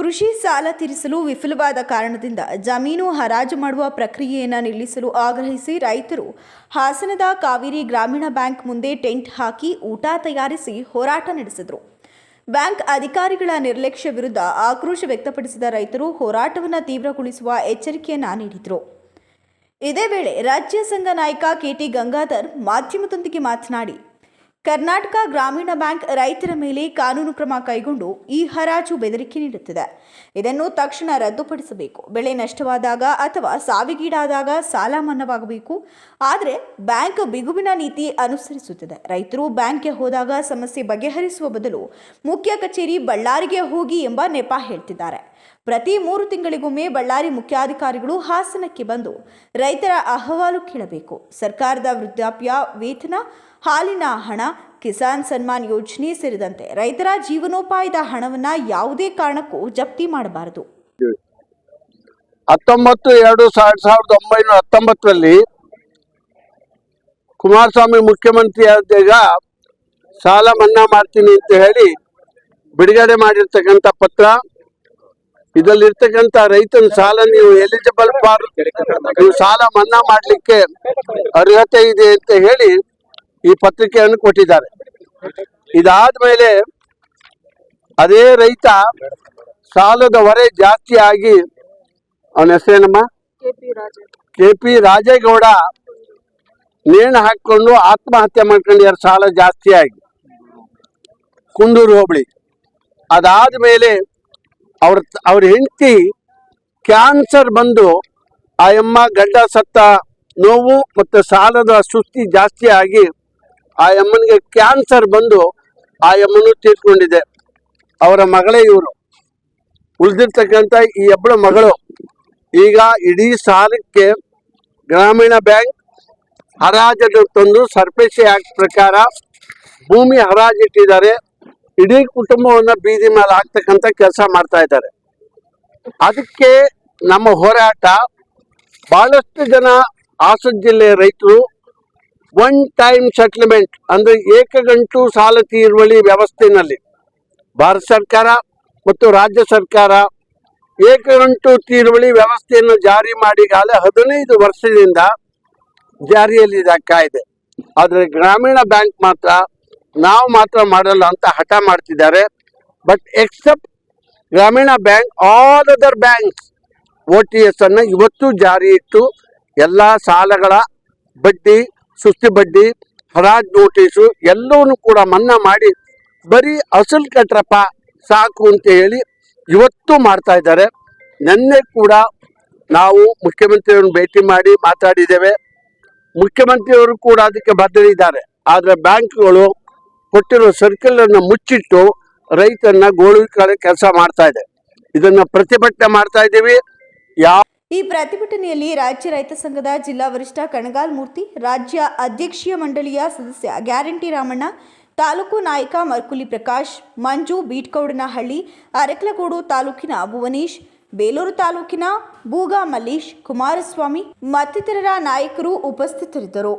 ಕೃಷಿ ಸಾಲ ತೀರಿಸಲು ವಿಫಲವಾದ ಕಾರಣದಿಂದ ಜಮೀನು ಹರಾಜು ಮಾಡುವ ಪ್ರಕ್ರಿಯೆಯನ್ನು ನಿಲ್ಲಿಸಲು ಆಗ್ರಹಿಸಿ ರೈತರು ಹಾಸನದ ಕಾವೇರಿ ಗ್ರಾಮೀಣ ಬ್ಯಾಂಕ್ ಮುಂದೆ ಟೆಂಟ್ ಹಾಕಿ ಊಟ ತಯಾರಿಸಿ ಹೋರಾಟ ನಡೆಸಿದರು. ಬ್ಯಾಂಕ್ ಅಧಿಕಾರಿಗಳ ನಿರ್ಲಕ್ಷ್ಯ ವಿರುದ್ಧ ಆಕ್ರೋಶ ವ್ಯಕ್ತಪಡಿಸಿದ ರೈತರು ಹೋರಾಟವನ್ನು ತೀವ್ರಗೊಳಿಸುವ ಎಚ್ಚರಿಕೆಯನ್ನು ನೀಡಿದರು. ಇದೇ ವೇಳೆ ರಾಜ್ಯ ಸಂಘ ನಾಯಕ ಕೆಟಿ ಗಂಗಾಧರ್ ಮಾಧ್ಯಮದೊಂದಿಗೆ ಮಾತನಾಡಿ ಕರ್ನಾಟಕ ಗ್ರಾಮೀಣ ಬ್ಯಾಂಕ್ ರೈತರ ಮೇಲೆ ಕಾನೂನು ಕ್ರಮ ಕೈಗೊಂಡು ಈ ಹರಾಜು ಬೆದರಿಕೆ ನೀಡುತ್ತಿದೆ. ಇದನ್ನು ತಕ್ಷಣ ರದ್ದುಪಡಿಸಬೇಕು. ಬೆಳೆ ನಷ್ಟವಾದಾಗ ಅಥವಾ ಸಾವಿಗೀಡಾದಾಗ ಸಾಲ ಮನ್ನವಾಗಬೇಕು ಆದರೆ ಬ್ಯಾಂಕ್ ಬಿಗುವಿನ ನೀತಿ ಅನುಸರಿಸುತ್ತಿದೆ. ರೈತರು ಬ್ಯಾಂಕ್ಗೆ ಹೋದಾಗ ಸಮಸ್ಯೆ ಬಗೆಹರಿಸುವ ಬದಲು ಮುಖ್ಯ ಕಚೇರಿ ಬಳ್ಳಾರಿಗೆ ಹೋಗಿ ಎಂಬ ನೆಪ ಹೇಳ್ತಿದ್ದಾರೆ. ಪ್ರತಿ ಮೂರು ತಿಂಗಳಿಗೊಮ್ಮೆ ಬಳ್ಳಾರಿ ಮುಖ್ಯಾಧಿಕಾರಿಗಳು ಹಾಸನಕ್ಕೆ ಬಂದು ರೈತರ ಅಹವಾಲು ಕೇಳಬೇಕು. ಸರ್ಕಾರದ ವೃದ್ಧಾಪ್ಯ, ವೇತನ ಹಾಲಿನ ಹಣ, ಕಿಸಾನ್ ಸನ್ಮಾನ್ ಯೋಜನೆ ಸೇರಿದಂತೆ ರೈತರ ಜೀವನೋಪಾಯದ ಹಣವನ್ನು ಯಾವುದೇ ಕಾರಣಕ್ಕೂ ಜಪ್ತಿ ಮಾಡಬಾರದು. ಹತ್ತೊಂಬತ್ತು, ಎರಡು ಸಾವಿರದ ಒಂಬೈನೂರ ಹತ್ತೊಂಬತ್ತರಲ್ಲಿ ಕುಮಾರಸ್ವಾಮಿ ಮುಖ್ಯಮಂತ್ರಿ ಆದಾಗ ಸಾಲ ಮನ್ನಾ ಮಾಡ್ತೀನಿ ಅಂತ ಹೇಳಿ ಬಿಡುಗಡೆ ಮಾಡಿರ್ತಕ್ಕಂಥ ಪತ್ರ, ಇದರಲ್ಲಿರ್ತಕ್ಕಂಥ ರೈತನ ಸಾಲ ನೀವು ಎಲಿಜಿಬಲ್ ಫಾರ್ ನೀವು ಸಾಲ ಮನ್ನಾ ಮಾಡಲಿಕ್ಕೆ ಅರ್ಹತೆ ಇದೆ ಅಂತ ಹೇಳಿ ಈ ಪತ್ರಿಕೆಯನ್ನು ಕೊಟ್ಟಿದ್ದಾರೆ. ಇದಾದ ಮೇಲೆ ಅದೇ ರೈತ ಸಾಲದ ಹೊರೆ ಜಾಸ್ತಿ ಆಗಿ ಅವನ ಹೆಸರೇನಮ್ಮ? K P Rajegowda. ನೇಣು ಹಾಕೊಂಡು ಆತ್ಮಹತ್ಯೆ ಮಾಡ್ಕೊಂಡಿದ್ದಾರೆ ಸಾಲ ಜಾಸ್ತಿ ಆಗಿ ಕುಂದೂರು ಹೋಬಳಿ ಅದಾದ್ಮೇಲೆ ಅವ್ರ ಅವ್ರ ಹೆಂಡತಿ ಕ್ಯಾನ್ಸರ್ ಬಂದು ಆ ಅಮ್ಮ ಗಡ್ಡ ಸತ್ತ ನೋವು ಮತ್ತು ಸಾಲದ ಸುಸ್ತಿ ಜಾಸ್ತಿ ಆಗಿ ಆ ಅಮ್ಮನಿಗೆ ಕ್ಯಾನ್ಸರ್ ಬಂದು ಆ ಅಮ್ಮನು ತೀರ್ಕೊಂಡಿದೆ ಅವರ ಮಗಳೇ ಇವರು. ಉಳಿದಿರ್ತಕ್ಕಂಥ ಈ ಒಬ್ಬಳ ಮಗಳು ಈಗ ಇಡೀ ಸಾಲಕ್ಕೆ ಗ್ರಾಮೀಣ ಬ್ಯಾಂಕ್ ಹರಾಜನ್ನು ತಂದು ಸರ್ಪೇಸಿ ಆಕ್ಟ್ ಪ್ರಕಾರ ಭೂಮಿ ಹರಾಜಿಟ್ಟಿದ್ದಾರೆ. ಇಡೀ ಕುಟುಂಬವನ್ನು ಬೀದಿ ಮೇಲೆ ಹಾಕ್ತಕ್ಕಂಥ ಕೆಲಸ ಮಾಡ್ತಾ ಇದ್ದಾರೆ. ಅದಕ್ಕೆ ನಮ್ಮ ಹೋರಾಟ ಬಹಳಷ್ಟು ಜನ ಹಾಸನ ಜಿಲ್ಲೆಯ ರೈತರು ಒನ್ ಟೈಮ್ ಸೆಟ್ಲ್ಮೆಂಟ್ ಅಂದ್ರೆ ಏಕಗಂಟು ಸಾಲ ತೀರ್ವಳಿ ವ್ಯವಸ್ಥೆನಲ್ಲಿ ಭಾರತ ಸರ್ಕಾರ ಮತ್ತು ರಾಜ್ಯ ಸರ್ಕಾರ ಏಕಗಂಟು ತೀರ್ವಳಿ ವ್ಯವಸ್ಥೆಯನ್ನು ಜಾರಿ ಮಾಡಿ ಗಾಲೆ ಹದಿನೈದು ವರ್ಷದಿಂದ ಜಾರಿಯಲ್ಲಿದೆ ಇದೆ ಆದರೆ ಗ್ರಾಮೀಣ ಬ್ಯಾಂಕ್ ಮಾತ್ರ ನಾವು ಮಾತ್ರ ಮಾಡಲ್ಲ ಅಂತ ಹಠ ಮಾಡ್ತಿದ್ದಾರೆ. But except Grameena bank all other banks O T S ಅನ್ನು ಇವತ್ತು ಜಾರಿ ಇಟ್ಟು ಎಲ್ಲ ಸಾಲಗಳ ಬಡ್ಡಿ ಸುಸ್ತಿ ಬಡ್ಡಿ, ಹರಾಜ್ ನೋಟಿಸು ಎಲ್ಲವನ್ನು ಕೂಡ ಮನ್ನಾ ಮಾಡಿ ಬರೀ ಅಸಲು ಕಟ್ರಪ್ಪ ಸಾಕು ಅಂತ ಹೇಳಿ ಇವತ್ತು ಮಾಡ್ತಾ ಇದ್ದಾರೆ. ನಿನ್ನೆ ಕೂಡ ನಾವು ಮುಖ್ಯಮಂತ್ರಿಯವರನ್ನು ಭೇಟಿ ಮಾಡಿ ಮಾತಾಡಿದ್ದೇವೆ. ಮುಖ್ಯಮಂತ್ರಿಯವರು ಕೂಡ ಅದಕ್ಕೆ ಬದ್ಧರಿದ್ದಾರೆ. ಆದರೆ ಬ್ಯಾಂಕ್ಗಳು ಕೊಟ್ಟಿರೋ ಸರ್ಕಲ್ ಅನ್ನು ಮುಚ್ಚಿಟ್ಟು ರೈತರನ್ನ ಗೋಳು ಕೆಲಸ ಮಾಡ್ತಾ ಇದೆ. ಇದನ್ನು ಪ್ರತಿಭಟನೆ ಮಾಡ್ತಾ ಇದ್ದೀವಿ. ಯಾವ ಈ ಪ್ರತಿಭಟನೆಯಲ್ಲಿ ರಾಜ್ಯ ರೈತ ಸಂಘದ ಜಿಲ್ಲಾ ವರಿಷ್ಠ ಕಣಗಾಲ್ ಮೂರ್ತಿ, ರಾಜ್ಯ ಅಧ್ಯಕ್ಷೀಯ ಮಂಡಳಿಯ ಸದಸ್ಯ ಗ್ಯಾರಂಟಿ ರಾಮಣ್ಣ, ತಾಲೂಕು ನಾಯಕ ಮರ್ಕುಲಿ ಪ್ರಕಾಶ್, ಮಂಜು ಬೀಟ್ಕೌಡನಹಳ್ಳಿ, ಅರಕಲಗೂಡು ತಾಲೂಕಿನ ಭುವನೇಶ್, ಬೇಲೂರು ತಾಲೂಕಿನ ಬೂಗಾ ಮಲ್ಲೇಶ್ ಕುಮಾರಸ್ವಾಮಿ ಮತ್ತಿತರರ ನಾಯಕರು ಉಪಸ್ಥಿತರಿದ್ದರು.